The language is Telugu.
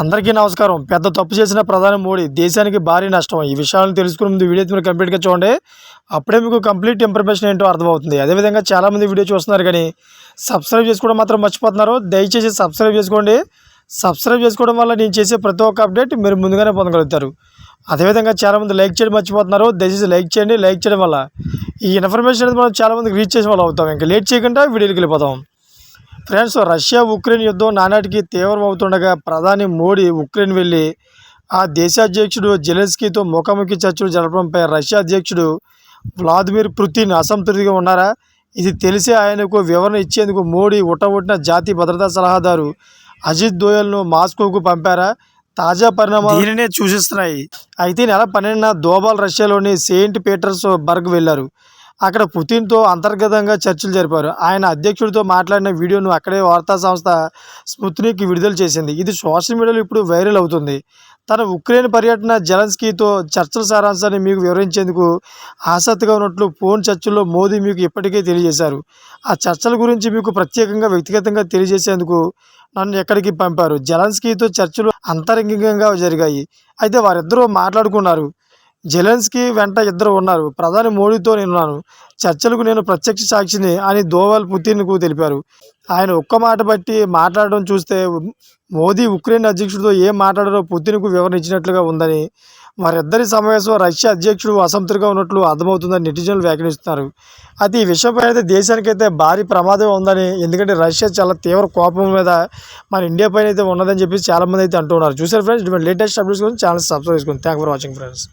అందరికీ నమస్కారం. పెద్ద తప్పు చేసిన ప్రధాని మోడీ దేశానికి భారీ నష్టం. ఈ విషయాలను తెలుసుకుని ముందు వీడియో మీరు కంప్లీట్గా చూడండి. అప్పుడే మీకు కంప్లీట్ ఇన్ఫర్మేషన్ ఏంటో అర్థమవుతుంది. అదేవిధంగా చాలామంది వీడియో చూస్తున్నారు కానీ సబ్స్క్రైబ్ చేసుకోవడం మాత్రం మర్చిపోతున్నారు. దయచేసి సబ్స్క్రైబ్ చేసుకోండి. సబ్స్క్రైబ్ చేసుకోవడం వల్ల నేను చేసే ప్రతి ఒక్క అప్డేట్ మీరు ముందుగానే పొందగలుగుతారు. అదేవిధంగా చాలామంది లైక్ చేయడం మర్చిపోతున్నారు. దయచేసి లైక్ చేయండి. లైక్ చేయడం వల్ల ఈ ఇన్ఫర్మేషన్ అనేది మనం చాలామందికి రీచ్ చేసే వాళ్ళు అవుతాం. ఇంకా లేట్ చేయకుండా వీడియోకి వెళ్ళిపోతాం. ఫ్రెండ్స్ రష్యా ఉక్రెయిన్ యుద్ధం నానాటికి తీవ్రం అవుతుండగా ప్రధాని మోడీ ఉక్రెయిన్ వెళ్ళి ఆ దేశాధ్యక్షుడు జెలెన్స్కీతో ముఖాముఖి చర్చలు జరపడంపై రష్యా అధ్యక్షుడు వ్లాదిమిర్ పుతిన్ అసంతృప్తిగా ఉన్నారా? ఇది తెలిసే ఆయనకు వివరణ ఇచ్చేందుకు మోడీ ఉట్టబొట్టిన జాతీయ భద్రతా సలహాదారు అజిత్ దోయల్ను మాస్కోకు పంపారా? తాజా పరిణామాలు దీనినే సూచిస్తున్నాయి అయితే నెల పన్నెండున దోబాల్ రష్యాలోని సెయింట్ పీటర్స్ బర్గ్ వెళ్ళారు అక్కడ పుతిన్తో అంతర్గతంగా చర్చలు జరిపారు. ఆయన అధ్యక్షుడితో మాట్లాడిన వీడియోను అక్కడే వార్తా సంస్థ స్మృతినికి విడుదల చేసింది. ఇది సోషల్ మీడియాలో ఇప్పుడు వైరల్ అవుతుంది. తన ఉక్రెయిన్ పర్యటన జెలెన్స్కీతో చర్చల సారాంశాన్ని మీకు వివరించేందుకు ఆసక్తిగా ఉన్నట్లు ఫోన్ చర్చల్లో మోదీ మీకు ఇప్పటికే తెలియజేశారు. ఆ చర్చల గురించి మీకు ప్రత్యేకంగా వ్యక్తిగతంగా తెలియజేసేందుకు నన్ను ఎక్కడికి పంపారు. జెలెన్స్కీతో చర్చలు అంతరంగికంగా జరిగాయి. అయితే వారిద్దరూ మాట్లాడుకున్నారు. జెలెన్స్కీ వెంట ఇద్దరు ఉన్నారు. ప్రధాని మోడీతో నేనున్నాను చర్చలకు నేను ప్రత్యక్ష సాక్షిని అని దోవల్ పుతిన్కు తెలిపారు. ఆయన ఒక్క మాట బట్టి మాట్లాడడం చూస్తే మోదీ ఉక్రెయిన్ అధ్యక్షుడితో ఏం మాట్లాడారో పుతిన్కు వివరణ ఇచ్చినట్లుగా ఉందని వారిద్దరి సమావేశం రష్యా అధ్యక్షుడు అసంతృప్తిగా ఉన్నట్లు అర్థమవుతుందని నెటిజన్లు వ్యాఖ్యానిస్తున్నారు. అయితే ఈ విషయంపై అయితే దేశానికైతే భారీ ప్రమాదం ఉందని ఎందుకంటే రష్యా చాలా తీవ్ర కోపం మీద మన ఇండియా పైన అయితే ఉన్నదని చెప్పి చాలామంది అయితే అంటున్నారు చూసారు ఫ్రెండ్స్ ఇటువంటి లేటెస్ట్ అప్డేట్స్ కోసం ఛానల్ సబ్స్క్రైబ్ చేసుకోండి థ్యాంక్ ఫర్ వాచింగ్ ఫ్రెండ్స్.